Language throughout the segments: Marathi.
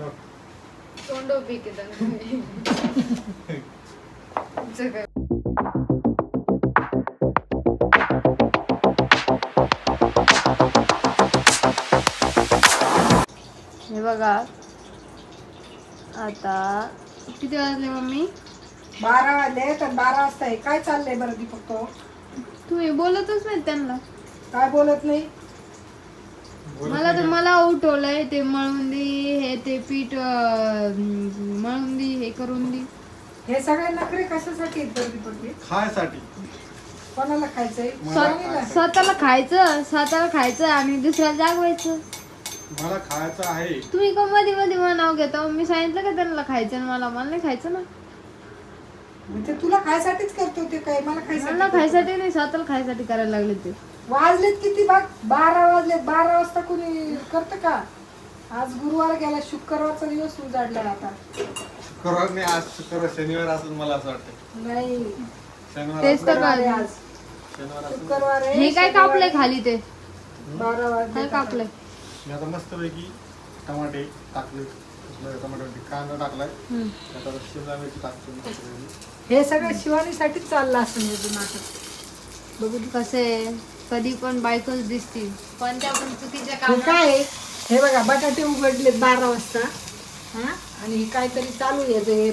तोंड उभी केलं हे बघा. आता किती वाजले मम्मी? बारा वाजले तर बारा वाजता आहे काय चाललंय बरं दीपक तो? तुम्ही बोलतच नाही त्यांना. काय बोलत नाही? मला तर मला उठवलंय ते मळून दे हे ते पीठ अं, मळून दे हे करून दे हे सगळे नखरे कशासाठी आहेत बरं दीपक हे? खायसाठी. कोणाला खायचंय? स्वतःला खायचं स्वतःला खायचं आणि दुसऱ्याला जागवायचं. मला खायचं आहे. तुम्ही का मध्ये मध्ये मला नाव घेता? मी सांगितलं का त्यांना खायचं आणि मला मला नाही खायचं ना? ते तुला खायसाठीच करतो ते काय? मला मला खायसाठी खायसाठी नाही स्वतःला खायसाठी करायला लागले ते. वाजलेत किती बघ बारा वाजलेत बारा वाजता कोणी करतं का? आज गुरुवार गेला शुक्रवारचा दिवस उजाडला आता. शुक्रवार नाही आज शुक्रवार शनिवार असेल मला असं वाटतं. नाही. शनिवार तेच तर. शुक्रवार आहे आज. शनिवार. शुक्रवार आहे हे काय कापलंय आहे. खाली ते? बारा वाजले काय कापलंय? मी आता मस्तपैकी टमाटे टाकले. टमाटे कांदा टाकलाय. हम्म. आता शिमला मिरची टाकतो मस्तपैकी. हे सगळं शिवानीसाठीच चाललं असं हे नाटक बघू कसे? कधी पण बायकोच दिसतील. पण त्या पण चुकीच्या हे काम काय आहे? हे बघा बटाटे उघडलेत बारा वाजता. हा? आणि हे काहीतरी चालू आहे याचं हे.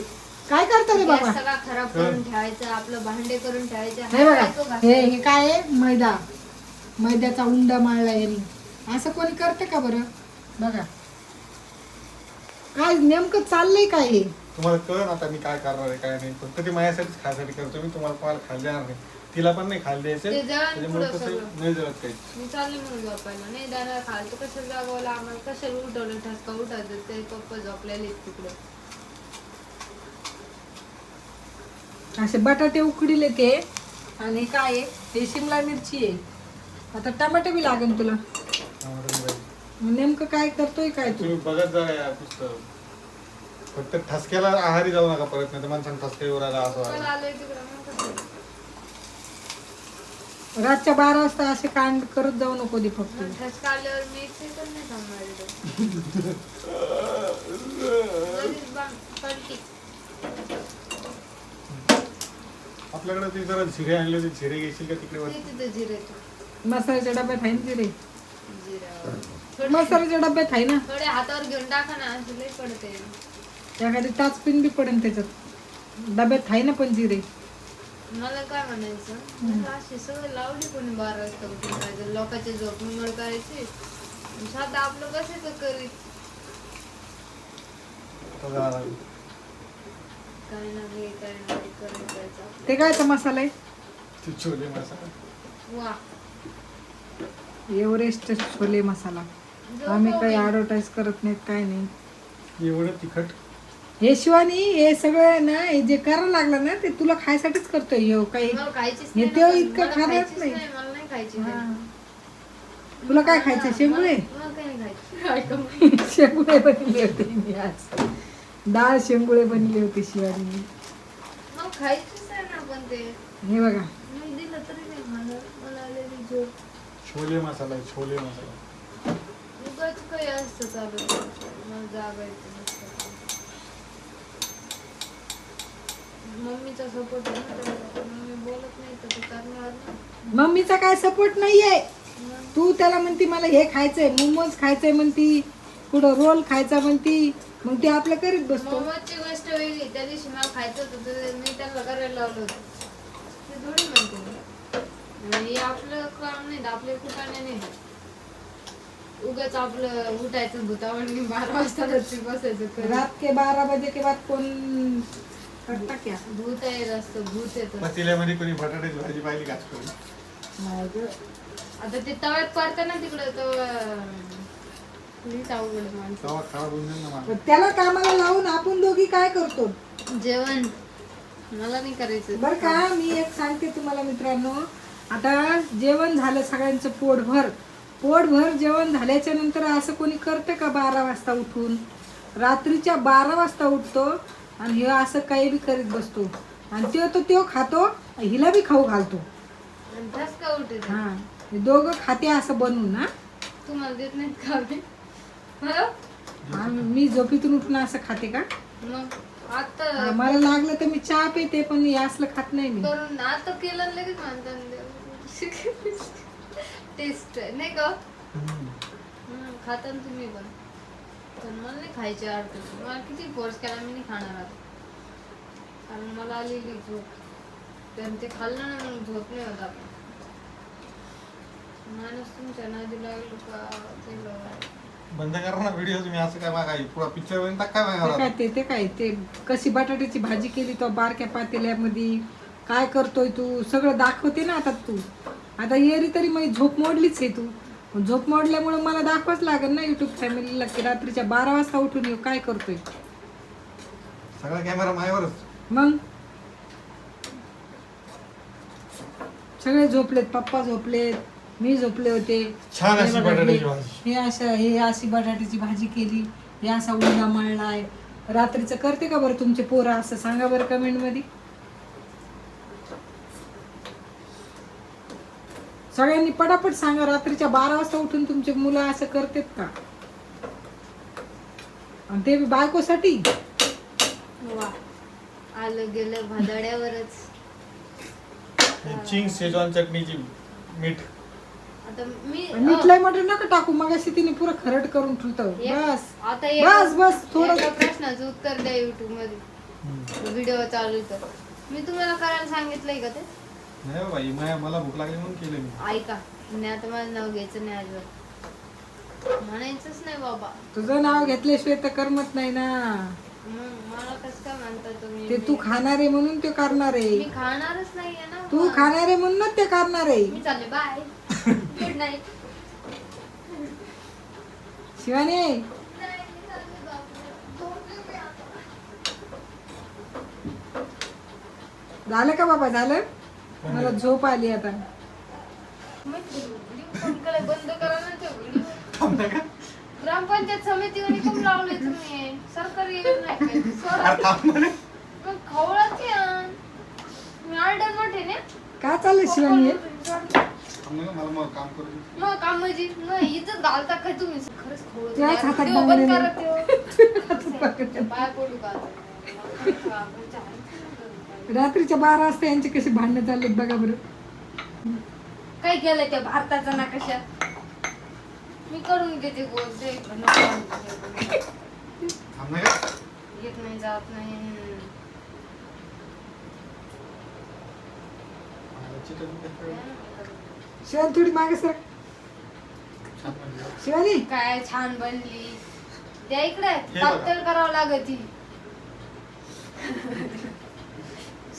काय करता रे बाबा? सगळा खराब करून ठेवायचं आपलं भांडे करून ठेवायचे. हे बघा बायको घासते. हे हे काय आहे? मैदा. मैद्याचा उंडा माळला यांनी. असं कोणी करते का बरं? बघा. काय नेमकं चाललंय काय हे? तुम्हाला कळ आता मी काय करणार आहे काय नाही. फक्त ते माझ्यासाठीच खायसाठी करतो मी तुम्हाला कोणाला खायला देणार नाही. तिला पण नाही खायला द्यायचं. ते जळण त्याच्यामुळे पुढं कसं सगळं. नाही जळत काही. मी चालली म्हणून झोपायला. नाही दादा खाल तर कशाला जागवलं आम्हाला कशाला उठवलं? ठसका उठायचं. ते पप्पा झोपलेले तिकडे. असे बटाटे उकडीले ते आणि काय आहे? हे शिमला मिरची आहे. आता टमाटे बी लागेल तुला. टमाटर नाही पाहिजे. मग नेमकं काय करतोय काय तू? तुम्ही बघत जा या पुस्तक. फक्त ठसक्याला आहारी जाऊ नका परत नाही तर माणसांना ठसका येऊ राहिला असं मला व्हायला. आलोय तिकडं. मग कसं? रातच्या बारा वाजता असे कांड करत जाऊ नको दीपक तू मग ठसका आल्यावर मी एक सेकंद नाही थांबणार इथं. लगेच बंद. पलटी. आपल्याकडे ते जरा जिरे आणले होते जिरे घेशील का तिकडे ते वरती? तिथं जिरेचं. मसाल्याच्या डब्यात आहे ना रे जिरं. थोडे मसाल्याच्या डब्यात आहे ना थोडे हातावर घेऊन टाका ना असं पडते एखादी टाचपिन बी पडेल त्याच्यात डब्यात आहे ना पण जिरे मला काय म्हणायचं? मला अशी सवय लावली कोणी बारा वाजता उठून जायचं लोकांचे झोप निवड करायची. साधं आपलं कसं करीत. काय ना हे काय ना करत जायचं ते कायचा मसाला आहे? ते छोले मसाला. वा. एव्हरेस्ट छोले मसाला. आम्ही काही ॲडव्हर्टाईज करत नाहीत काय नाही. एवढं तिखट? हे शिवानी हे सगळं ना हे जे करायला लागलं ना ते तुला खायसाठीच करतोय. ह्यो काही मला खायचीच हे नाही ना. इतकं मला खाणारच खायचीच नाही. नाही मला नाही खायची हा. ते. तुला काय खायचं शेंगुळे? मला काही नाही खायची. शेंगुळे बनले होते मी आज. डाळ शेंगुळे बनले होते शिवानी. मला खायचीच आहे ना पण ते. हे बघा. मी दिलं तरी नाही मला मला आलेली झोप. छोले मसाला आहे, छोले मसाला. उगाच काही असतं चालू. मला जागायचं नसतं मम्मीचा सपोर्ट आहे ना त्याला. मम्मी बोलत नाही तर ते करणार ना मम्मीचा काय सपोर्ट नाहीये? तू त्याला म्हणती मला हे खायचंय मोमोज खायचंय म्हणती. पुढं रोल खायचा म्हणती. मग ते आपलं करीत बसतो. मोमोजची गोष्ट वेगळी. त्या दिवशी मला खायचं होतं तर मी त्यांना करायला लावलं होतं. ते थोडी म्हणते. मी. आणि हे आपलं काम नाही आपले कुठाने नाही. उगाच आपलं उठायचं भूतावणी बारा वाजता बसायचं करत. रात के बारा बजे के बाद कोण भूत असतं भूत येतं पतिल्यामध्ये कोणी बटाट्याची भाजी पाहिली का. आता ते तव्यात करताना तिकडं तो प्लीज अवघड माणसं. तवा खराब होऊन जाईल ना त्याला कामाला लावून आपण दोघी काय करतो? जेवण. मला नाही करायचं. बर का मी एक सांगते तुम्हाला मित्रांनो. आता जेवण झालं सगळ्यांचं पोटभर. पोटभर जेवण झाल्याच्यानंतर असं कोणी करतं का बारा वाजता उठून? रात्रीच्या बारा वाजता उठतो. आणि हे असं काही बी करीत बसतो. आणि तो तो त्यो खातो हिला बी खाऊ घालतो. आणि ठसका हा हे दोघं खाते असं बनवून ना तुम्हाला देत नाहीत? हं? हा, मी झोपीतून उठून असं खाते का? मग आता मला लागलं तर मी चहा पिते पण हे असलं खात नाही मी. करून आता केलं आणि लगेच टेस्ट नाही का. हम्म, खाता ना तुम्ही पण. पण मला नाही खायचे अडचण मला किती फोर्स केला मी नाही खाणार आता. कारण मला आलेली झोप. तर ते खाल्लं ना मग झोप नाही होत आपण माणूस तुमच्या नादी लागलो का केलं बंद करा ना व्हिडिओ तुम्ही. असं काय मागा पुरा पिक्चर पर्यंत काय ते मागा काय ते ते काय ते कशी बटाट्याची भाजी केली तो बारक्या पातेल्यामध्ये. काय करतोय तू? सगळं दाखवते ना आता तू. आता येरी तरी मग झोप मोडलीच आहे तू. झोप मोडल्यामुळे मला दाखवाच लागेल ना युट्यूब फॅमिलीला की रात्रीच्या बारा वाजता उठून येऊ काय करतोय? सगळा कॅमेरा मायावरच. मग? सगळे झोपलेत पप्पा झोपलेत मी झोपले होते. छान अशी हे बघा, बटाट्याची हे- भाजी. हे अशा हे अशी बटाट्याची भाजी केली. हे असा उंडा मळलाय. रात्रीचं करते का बरं तुमचे पोरं? असं सांगा बरं कमेंटमध्ये. सगळ्यांनी पटापट सांगा रात्रीच्या बारा वाजता उठून तुमचे मुलं असं करतात का? आणि ते बी बायकोसाठी? वा. आलं गेलं भादड्यावरच. चिंग शेजवान चटणीची मीठ. आता मी मटर नका टाकू मग अशी तिने पुरं खरड करून ठेवतो एक- बस. आता बस बस थोडं प्रश्नाचं उत्तर द्या युट्यूबमध्ये. व्हिडिओ चालू तर. मी तुम्हाला करायला सांगितलंय का ते? नाही बाबा ही माया मला भूक लागली म्हणून केलं मी. ऐका नाही आता माझं नाव घ्यायचं नाही अजिबात म्हणायचंच नाही बाबा. तुझं नाव घेतल्याशिवाय तर करमत नाही ना. मग मला कसं काय म्हणता तुम्ही? ते तू खाणार आहे म्हणून ते करणार मी आहे खाणारच नाहीये ना तू मग. खाणार आहे म्हणूनच ते करणार आहे. मी चालले बाय गुड नाईट शिवानी. झालं का बाबा झालं? मला झोप आली आता. बंद करा ना ते व्हिडिओ. ग्रामपंचायत समितीवर कम लावले तुम्ही. सरकारी काय? चाललंय शिवानी? थांब ना, मला मग काम म्हणजे? इज्जत घालता काय तुम्ही? खरंच खवळत. हातात बंद करा. पाय पडू का रात्रीच्या बारा वाजता यांचे कसे भांडणं चाललेत बघा बरं काय केलं त्या भारताचा नकाशा मी करून देते गोल ते पण नको म्हणते ते. थांब ना का? येत नाही जात नाही शिवानी थोडी मागे सर बनलं. शिवानी काय छान बनली त्या इकडे हे. पातळ करावं लागत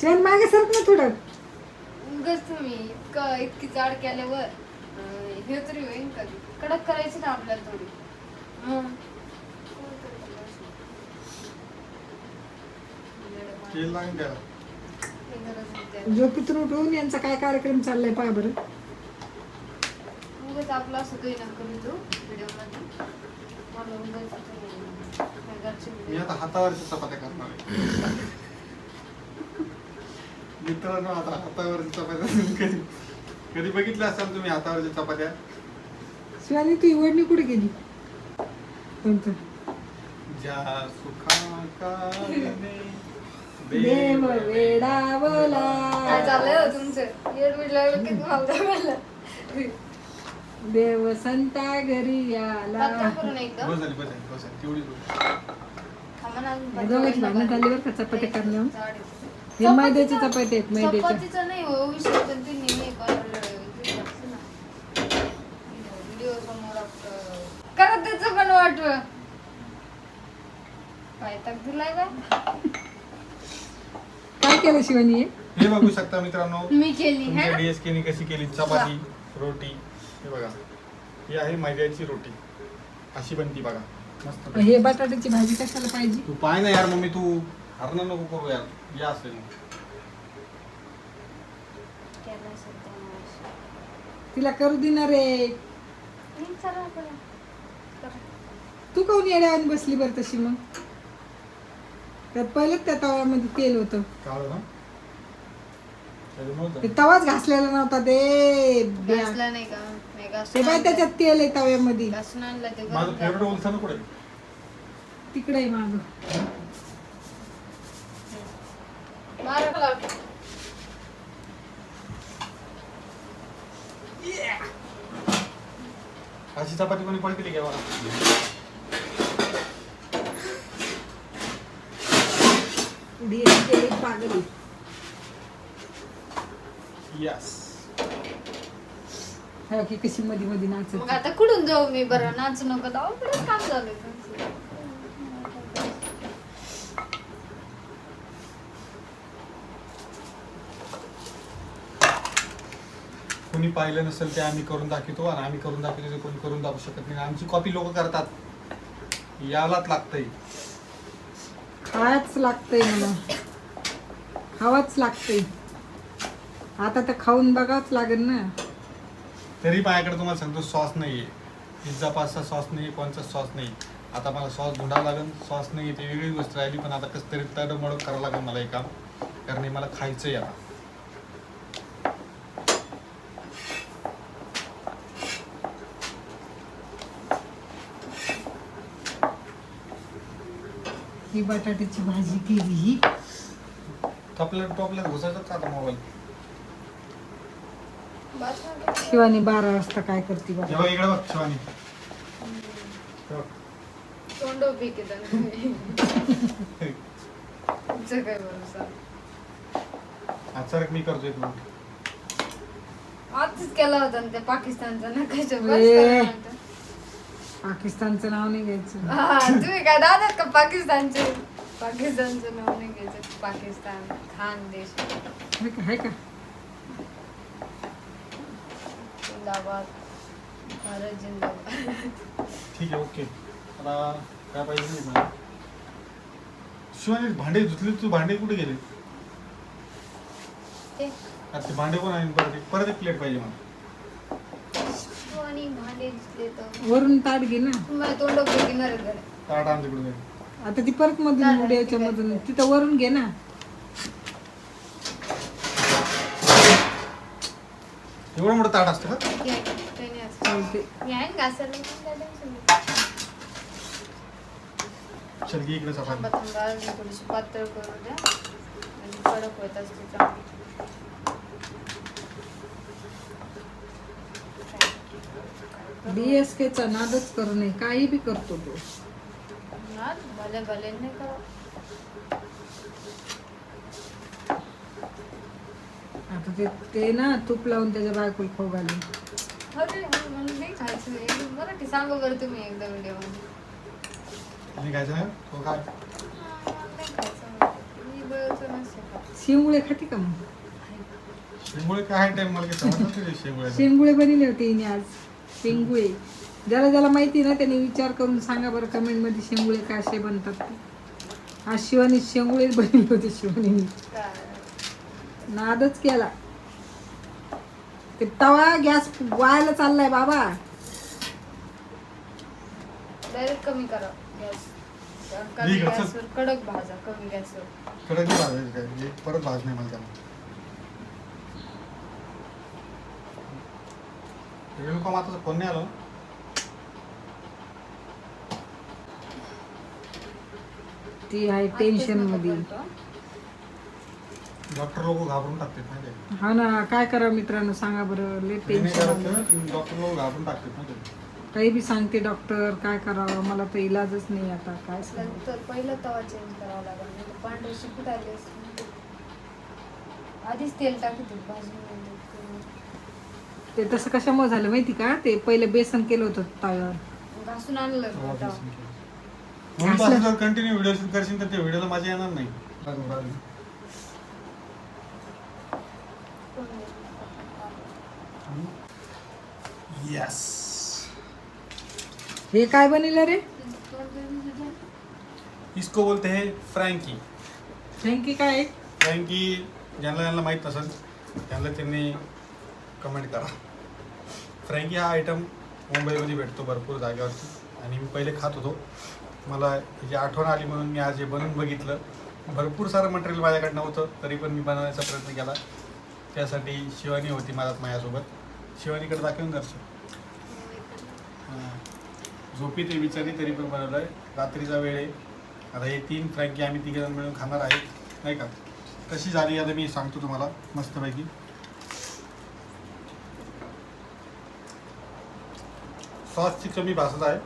शिवानी मागे सरक ना थोडं. उगाच तुम्ही इतकं इतकी जाड केल्यावर अं, हे तरी होईल कधी कडक करायची ना आपल्याला थोडी. मग तेल लागेल त्याला काही गरज नाही त्याला. झोपेतून उठून यांचा काय कार्यक्रम चाललाय पहा बरं. उगाच आपला असं काही नका करू तू व्हिडिओमध्ये मला उगाच असं काय घरचे मी video. आता हातावरच्या चपात्या करणार आहे. मित्रांनो आता हातावरच्या चपात्या कधी कधी बघितल्या असाल तुम्ही हातावरच्या चपात्या? शिवानी तू इवडणी कुठे गेली? कोणतं ज्या देव वेडावला. चाललंय हो तुमचं? येड बीड लागलं की तुम्हाला मला देव संता घरी आला. करून एकदा. बस झाली बस झाली बस झाली. तेवढी बस. थांबा ना अजून या दोघांची भांडणं झाली बरं का चपात्या करण्यावर जाड आहे. हे मैद्याचे चपात्या आहेत चपातीचा नाही हो विषय पण ते नेहमी व्हिडिओ समोर आपलं करत त्याच पण वाट. काय तक दिलाय का? काय केलं शिवानी हे? बघू शकता मित्रांनो मी केली तुमच्या है? डीएसके ने कशी केली? चपाती रोटी हे बघा. ही आहे मैद्याची रोटी. अशी बनती बघा. मस्त हे बटाट्याची भाजी कशाला पाहिजे? तू पाय ना यार मम्मी तू हरणं नको करू यार. या असेल. तिला करू देणार रे चला आपण. तू काऊन येड्यावानी बसली बरं तशी मग? त्यात पहिलेच त्या तव्यामध्ये तेल होतं. काळ ना? त्याच्यामुळे ते तवाच घासलेला नव्हता ते. ब्या- घासला नाही का? मी ते घासून बाय आणलं. त्याच्यात तेल आहे तव्यामध्ये. घासून आणलं ते माझं गरम फेवरेट झालं. ओलसर कुठे? तिकडे माग. लावते. अशी चपाती कोणी पलटली घ्या पागली यस हा की कशी मध्ये मध्ये नाचत मग आता कुठून जाऊ मी बरं? नाचू नको. जाऊ परत काम झालं त्यांचं. कोणी पाहिलं नसेल ते आम्ही करून दाखवतो आणि आम्ही करून दाखवतो ते कोणी करून दाखवू शकत नाही. आमची कॉपी लोक करतात. यालाच लागतंय. खायच लागतंय मला खावाच लागतंय. आता तर खाऊन बघावंच लागेल ना. तरी माझ्याकडे तुम्हाला सांगतो सॉस नाहीये. पिझ्झा पास्ता सॉस नाही कोणचा सॉस नाही आता मला सॉस धुंडावं लागेल सॉस नाही ती वेगळी गोष्ट राहिली पण आता कसं तरी तडमड करावं लागेल मला हे काम. कारण हे मला खायचंय आता. ही बटाट्याची भाजी केली ही टॉपलेट टॉपलेट घुसायचं आता मोबाईल. शिवानी बारा वाजता काय करते बघा इकडे बघ शिवानी बघ. तोंड उभी केलं तुमचं काय भरोसा आजचा मी करतोय आजच केला होता ना त्या पाकिस्तानचा नकाशा बस ए. पाकिस्तानचं नाव नाही घ्यायचं. हा, तुम्ही काय दादात का पाकिस्तानचे? पाकिस्तानचं नाव नाही घ्यायचं. पाकिस्तान खान देश. है का है का? जिंदाबाद. भारत जिंदाबाद. ठीक आहे ओके. आता काय पाहिजे नाही मला शिवानी भांडे धुतले तू भांडे कुठे गेले? ते. आता ते भांडे कोण आहे परत एक परत एक प्लेट पाहिजे मला. आणि भांडे दिसले तर. वरून ताट घे ना. तुम्हाला तोंड उभी घेणार आहे. ताट आता ती परत मधून उड्याच्या मधून. तिथं वरून घे ना. एवढं मोठं ताट असतं का? आहे, काही नाही असं. चालते मी आहे ना घासायला, पण काय tension नाही. चल घे इकडे थांबा चपाती थांबा अजून थोडीशी पातळ करू द्या. म्हणजे कडक होत असते चांगली. डीएसकेचा नादच करू नये काही बी करतो तो. ना, भले भले नाही करा. आता ते ते ना तूप लावून त्याच्या बायकोला खाऊ घालून. अरे मला नाही खायचं एकदम मराठी सांगा बरं तुम्ही एकदा व्हिडिओ आणि काय सांग तो काय नाही खायचं मी नसते. शेंगुळे खाते का मग? शेंगुळे काय टाइम मला काही समजत नाही शेंगुळे. शेंगुळे बनवले होते हिने आज. शेंगुळे. ज्याला ज्याला माहिती ना त्यांनी विचार करून सांगा बरं कमेंटमध्ये शेंगुळे कसे बनतात ते. आज शिवानी शेंगुळे बनवले होते शिवानी काय नादच केला. ते तवा गॅस वायाला चाललाय बाबा. डायरेक्ट कमी करा गॅस. कमी. गॅसवर कडक भाजा कमी गॅसवर. कडक नाही भाजायचं काय? हे परत भाज नाही मला त्याला माताचा फोन नाही आला? ती आहे टेन्शनमध्ये. डॉक्टर लोक घाबरून टाकतात माहिती आहे हा ना काय करा मित्रांनो सांगा बरं. लय ते नाही टेन्शन आलं. डॉक्टर लोक घाबरून टाकतात माहिती आहे काही बी सांगते डॉक्टर काय करावं? मला तर इलाजच नाही आता काय सांगू तर पहिलं तवा चेंज करावा लागेल. पांढरे शिकूट आले असते. आधीच तेल टाकते भाजून ते तसं कशामुळे झालं माहिती का? ते पहिले बेसन केलं होतं तव्यावर. घासून आणलं तेव्हा तवा. दिसून गेलं. म्हणून तू असं जर कंटिन्यू व्हिडिओ शूट करशील तर त्या व्हिडिओला मजा येणार नाही. बघ, बघ. येस हे काय बनेल रे? इसको बोलते हैं फ्रँकी थँक्यू काय फ्रँकी ज्यांना ज्यांना माहीत नसेल त्यांना त्यांनी कमेंट करा. फ्रँकी हा आयटम मुंबईमध्ये भेटतो भरपूर जागेवरती. आणि मी पहिले खात होतो. मला याची आठवण आली म्हणून मी आज हे बनवून बघितलं. भरपूर सारं मटेरियल माझ्याकडे नव्हतं तरी पण मी बनवण्याचा प्रयत्न केला. त्यासाठी शिवानी होती माझ्यात माझ्यासोबत. शिवानीकडे दाखवून करतो झोपी ते विचारली तरी पण बनवलं आहे रात्रीचा वेळ आहे. आता हे तीन फ्रँकी आम्ही तिघे मिळून खाणार आहे नाही का? कशी झाली आता मी सांगतो तुम्हाला मस्तपैकी. सॉसची कमी भासत आहे.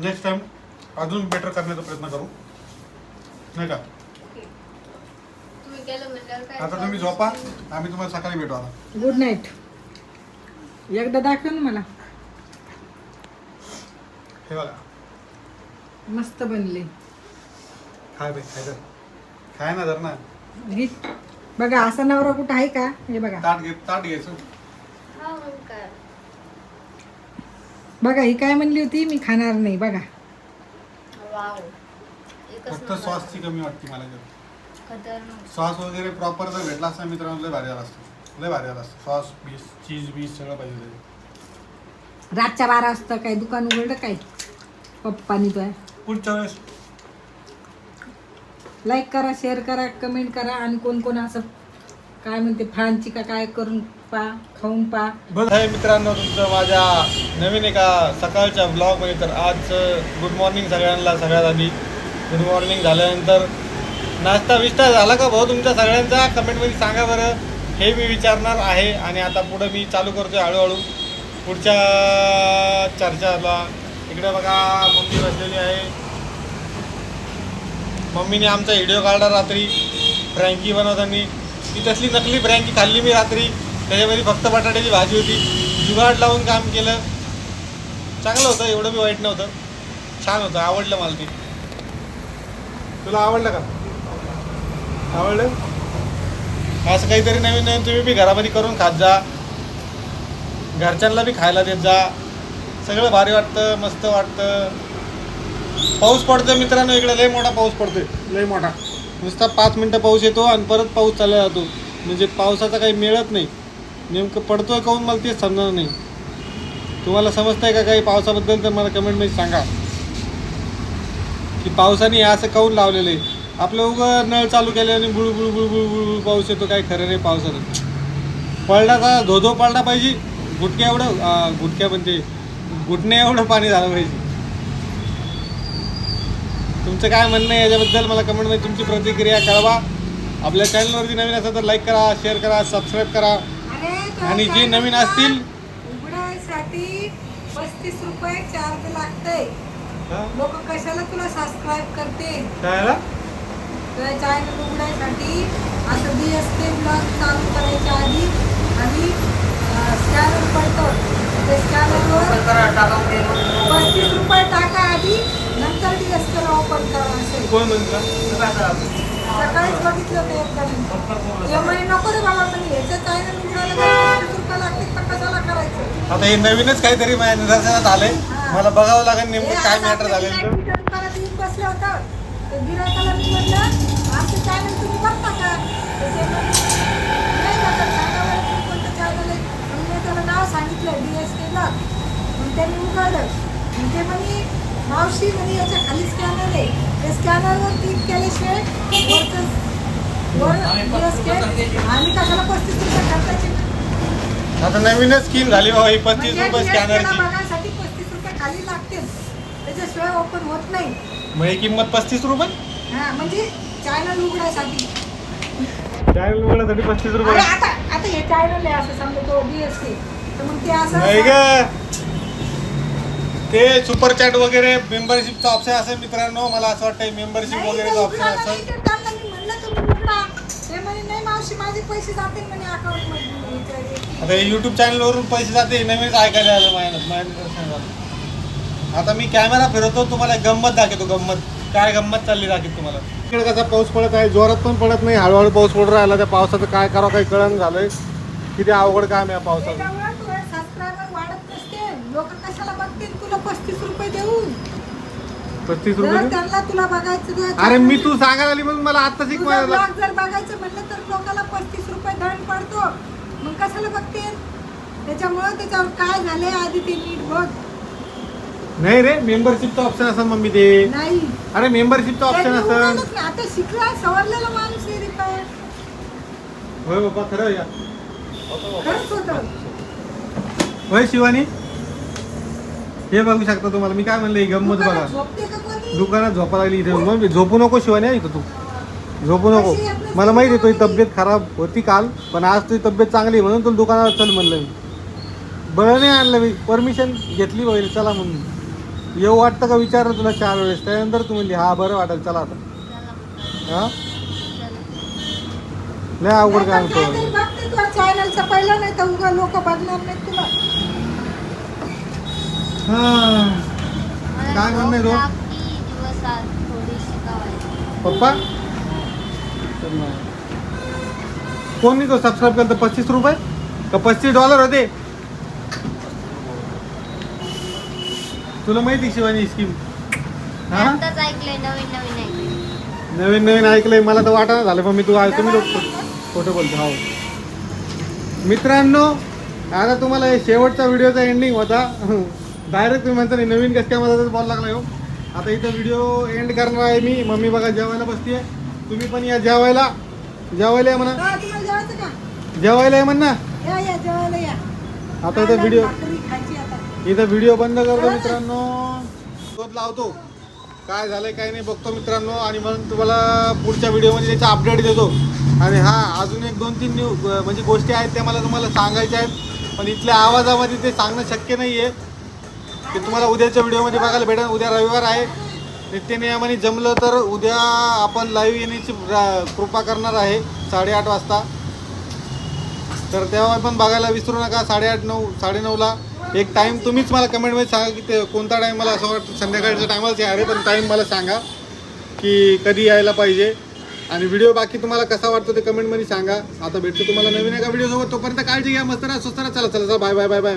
नेक्स्ट टाइम अजून बेटर करण्याचा प्रयत्न करू. नाही का? काय आता तुम्ही झोपा. आम्ही तुम्हाला सकाळी भेटू आता. गुड नाईट एकदा दाखव ना मला. हे बघा. मस्त बनले. खाय बे खाय तर खाय ना जर ना. हे बघा असा नवरा कुठं आहे का? हे बघा. ताट घे ताट घ्यायचं हा मग काय? बघा ही काय म्हणली होती? मी खाणार नाही बघा. वाव. एकच फक्त नंबर. सॉसची कमी वाटते मला जर. खतरनाक. सॉस वगैरे प्रॉपर जर भेटला असता मित्रांनो लय भारी झाला असतं. लय भारी झाला असतं. सॉस बीस चीज बीस सगळं पाहिजे. रातच्या बारा वाजता काय दुकान उघडलं काय? पप्पानी तो पुढच्या वेळेस. लाईक करा शेअर करा कमेंट करा आणि कोण कोण असं काय म्हणते फळांची का काय करून पा खाऊन पा. आहे मित्रांनो तुमचं माझ्या नवीन एका सकाळच्या ब्लॉगमध्ये तर आज गुड मॉर्निंग सगळ्यांना सगळ्यात आधी. गुड मॉर्निंग झाल्यानंतर नाश्ता विष्टा झाला का भाऊ तुमच्या सगळ्यांचा? कमेंटमध्ये सांगा बरं. हे मी विचारणार आहे आणि आता पुढं मी चालू करतो आहे हळूहळू. पुढच्या चर्चाला. इकडे बघा मम्मी बसलेली आहे. मम्मीने आमचा व्हिडिओ काढला रात्री. फ्रँकी बनवताना. ती तसली नकली फ्रँकी खाल्ली मी रात्री. त्याच्यामध्ये फक्त बटाट्याची भाजी होती. जुगाड लावून काम केलं. चांगलं होतं एवढं बी वाईट नव्हतं. छान होतं आवडलं मला ते. तुला आवडलं का? आवडलं? असं काहीतरी नवीन नवीन तुम्ही बी घरामध्ये करून खात जा. घरच्यांना बी खायला देत जा. सगळं भारी वाटतं मस्त वाटतं. पाऊस पडतोय मित्रांनो इकडे लय मोठा पाऊस पडतोय. लय मोठा. नुसता पाच मिनटं पाऊस येतो आणि परत पाऊस चालला जातो. म्हणजे पावसाचा काही मिळत नाही. नेमकं पडतोय काहून मला तेच समजणार नाही. तुम्हाला समजतंय का काही पावसाबद्दल? तर मला कमेंटमध्ये सांगा. की पावसाने हे असं काहून लावलेलं आहे आपलं उगं नळ चालू केले आणि बुळू बुळू बुळू बुळू बुळू पाऊस येतो. काही खरं नाही पावसानं. पडला धो धो पडला पाहिजे. गुटक्या एवढं गुटक्या म्हणजे घुटण्या एवढं पाणी झालं पाहिजे. तुमचं काय म्हणणं आहे याच्याबद्दल मला कमेंटमध्ये तुमची प्रतिक्रिया कळवा. आपल्या चॅनलवरती नवीन असेल तर लाईक करा शेअर करा सबस्क्राईब करा. आणि जे नवीन असतील उघडायसाठी पस्तीस रुपये चार्ज लागतंय. लोक कशाला तुला सबस्क्राईब करते काय तुझ्या चॅनल उघडायसाठी असं बी एस के ब्लॉग चालू करायच्या आधी आणि स्कॅनर पडतं. ते स्कॅनरवर पस्तीस रुपये टाका आधी नंतर डी एस के ओपन करा असेल सकाळीच बघितलं ते एकदा मी. ते म्हणे नको रे बाबा पण याचं चॅनल उघडायला आता हे नवीनच काहीतरी माझ्या निदर्शनात आलंय. मला बघावं लागेल नेमकं काय मॅटर झालं झालेलं. बसलं होतं. तर गिरायकाला मी म्हणलं आमचं चॅनल तुम्ही बघता का? तर ते म्हणे, नाही बघत, सांगा बरं तुम्ही कोणतं चॅनल आहे. मग मी त्याला नाव सांगितलं डी एस केला मग त्यांनी उघडलं. मग ते म्हणे मावशी म्हणे याच्या खाली स्कॅनर आहे. त्या स्कॅनरवर क्लिक केल्याशिवाय वरचं वर डी एस के आम्ही कशाला पस्तीस रुपये खर्चायचे आता नवीनच स्कीम झाली बाबा ही पस्तीस म्हणजे रुपये स्कॅनरची बघायसाठी पस्तीस रुपये खाली लागतील. त्याच्याशिवाय ओपन होत नाही. मग ही किंमत पस्तीस रुपये? हा म्हणजे चॅनल उघडायसाठी. चॅनल उघडण्यासाठी पस्तीस अरे रुपये आता आता हे चॅनल आहे असं समजा तो बीएसके तर मग ते नाही ग. ते सुपर चॅट वगैरे मेंबरशिपचं ऑप्शन असेल मित्रांनो मला असं वाटतं मेंबरशिप नाही, वगैरेचं ते ऑप्शन उघडायला असेल. नाही तर त्यांना मी म्हणलं तुम्ही उघडा ते म्हणे नाही मावशी माझे पैसे म्हणे अकाउंटमध्ये. आता युट्यूब चॅनलवरून पैसे जाते नवीनच ऐकायला आलं आलं. आता मी कॅमेरा फिरवतो तुम्हाला गंमत दाखवतो गंमत. काय गंमत चालली दाखवतो तुम्हाला. इकडे कसा पाऊस पडत आहे जोरात पण पडत नाही हळूहळू पाऊस पडून राहिला त्या पावसाचं काय करावं काही कळण झालंय? किती अवघड काम आहे या पावसाचं. सबस्क्रायबर वाढत नसते. लोक कशाला बघतील? तुला पस्तीस रुपये देऊन. पस्तीस जर रुपये? त्यांना तुला बघायचं अरे मी तू सांगायला आली म्हणून मला आता तुझा शिकवायला ब्लॉग जर बघायचं म्हणलं तर लोकांना पस्तीस रुपये दंड पडतो. मग कशाला बघतील त्याच्यामुळं त्याच्यावर काय झाले आधी ते नीट बघ. नाही रे मेंबरशिपचं ऑप्शन असेल मम्मी ते. नाही. अरे मेंबरशिपचं ऑप्शन असेल. नाही. आता शिकला सवरलेला माणूस आहे रिपायर होय बाबा खरं खरंच होतं. होय शिवानी? हे बघू शकता तुम्हाला मी काय म्हणलं गंमत बघा. दुकानात झोपा लागली इथे. मग मी झोपू नको शिवानी हा इथं तू. झोपू नको. मला माहिती आहे तुझी तब्येत खराब होती काल पण आज तुझी तब्येत चांगली म्हणून तुला दुकानावर चल म्हणलं मी. बरं नाही आणलं मी. परमिशन घेतली होईल चला म्हणून. येऊ वाटतं का विचारलं तुला चार वेळेस? त्यानंतर तू म्हणली हा बरं वाटेल चला आता. हा? नाही अवघड काय म्हणतो चॅनलचं पहिलं नाही तर उगा लोक बघणार नाहीत तुला. हा. काय म्हणणं आहे तो? पप्पा? कोणी तो सबस्क्राईब केलं तर पस्तीस रुपये? का पस्तीस डॉलर होते? तुला माहिती शिवानी स्कीम हा? ऐकलंय नवीन नवीन ऐकलंय. नवीन नवीन ऐकलंय. मला तर वाटाणं झालं पण मी तू तुम्ही लोक खोटं बोलतो हो. मित्रांनो आता तुम्हाला हे शेवटचा व्हिडिओचा एंडिंग होता. डायरेक्ट तुम्ही म्हणता नाही नवीन कसं काय मला बॉल लागला हो? आता इथं व्हिडिओ एंड करणार आहे मी. मम्मी बघा जेवायला बसतीये. तुम्ही पण या जेवायला. जेवायला या म्हणा. जेवायला या म्हणा. या या जेवायला या. आता इथं व्हिडिओ इथं व्हिडिओ बंद करतो मित्रांनो. शोध लावतो. काय झालंय काय नाही बघतो मित्रांनो. आणि मग तुम्हाला पुढच्या व्हिडिओमध्ये त्याचा अपडेट देतो. आणि हा अजून एक दोन तीन न्यू म्हणजे गोष्टी आहेत त्या मला तुम्हाला सांगायच्या आहेत. पण इथल्या आवाजामध्ये ते सांगणं शक्य नाही आहे ते तुम्हाला उद्याच्या व्हिडिओमध्ये बघायला भेटेल. उद्या रविवार आहे. नित्यनियमाने जमलं तर उद्या आपण लाईव्ह येण्याची रा- कृपा करणार आहे. साडेआठ वाजता. तर तेव्हा पण बघायला विसरू नका. साडेआठ नऊ साडेनऊला. एक टाईम तुम्हीच मला कमेंटमध्ये सांगा की ते कोणता टाईम मला असं वाटतं. संध्याकाळच्या टायमालाच आहे. अरे पण टाईम मला सांगा की कधी यायला पाहिजे. आणि व्हिडिओ बाकी तुम्हाला कसा वाटतो ते कमेंटमध्ये सांगा. आता भेटतो तुम्हाला नवीन एका व्हिडिओसोबत तोपर्यंत काळजी घ्या. मस्त राहा स्वस्त राहा. चला चला चला. Bye bye bye bye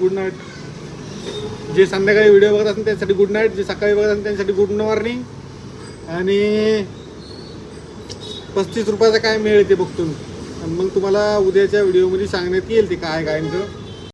good night जे संध्याकाळी व्हिडिओ बघत असतील त्यांच्यासाठी गुड नाईट जे सकाळी बघत असतील त्यांच्यासाठी गुड मॉर्निंग आणि पस्तीस रुपयाचं काय मिळेल ते बघतो मग तुम्हाला उद्याच्या व्हिडिओमध्ये सांगण्यात येईल ते काय काय